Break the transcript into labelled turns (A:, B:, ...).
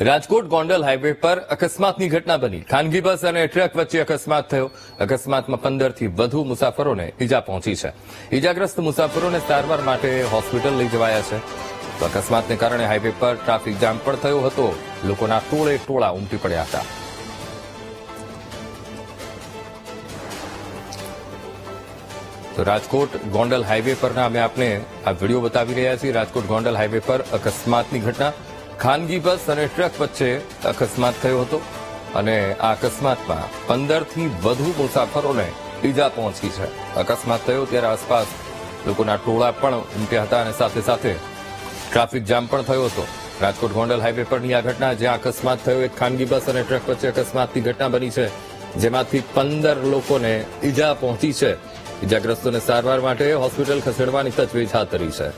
A: Rajkot Gondal highway પર અકસ્માતની ઘટના બની. ખાનગી બસ અને ટ્રક વચ્ચે અકસ્માત થયો. અકસ્માતમાં પંદરથી વધુ મુસાફરોને ઈજા પહોંચી છે. ઈજાગ્રસ્ત મુસાફરોને સારવાર માટે હોસ્પિટલ લઈ જવાયા છે. અકસ્માતને કારણે હાઈવે પર ટ્રાફિક જામ પણ થયો હતો. લોકોના ટોળે ટોળા ઉમટી પડ્યા હતા. તો રાજકોટ ગોંડલ હાઈવે પરના અમે આપને આ વીડિયો બતાવી રહ્યા છીએ. રાજકોટ ગોંડલ હાઈવે પર અકસ્માતની ઘટના. ખાનગી બસ અને ટ્રક વચ્ચે અકસ્માત થયો હતો અને આ અકસ્માતમાં પંદરથી વધુ મુસાફરોને ઈજા પહોંચી છે. અકસ્માત થયો ત્યારે આસપાસ લોકોના ટોળા પણ ઉમટ્યા હતા અને સાથે સાથે ટ્રાફિક જામ પણ થયો હતો. રાજકોટ ગોંડલ હાઈવે પરની આ ઘટના, જ્યાં અકસ્માત થયો, એક ખાનગી બસ અને ટ્રક વચ્ચે અકસ્માતની ઘટના બની છે, જેમાંથી પંદર લોકોને ઈજા પહોંચી છે. ઈજાગ્રસ્તોને સારવાર માટે હોસ્પિટલ ખસેડવાની તજવીજ હાથ ધરી છે.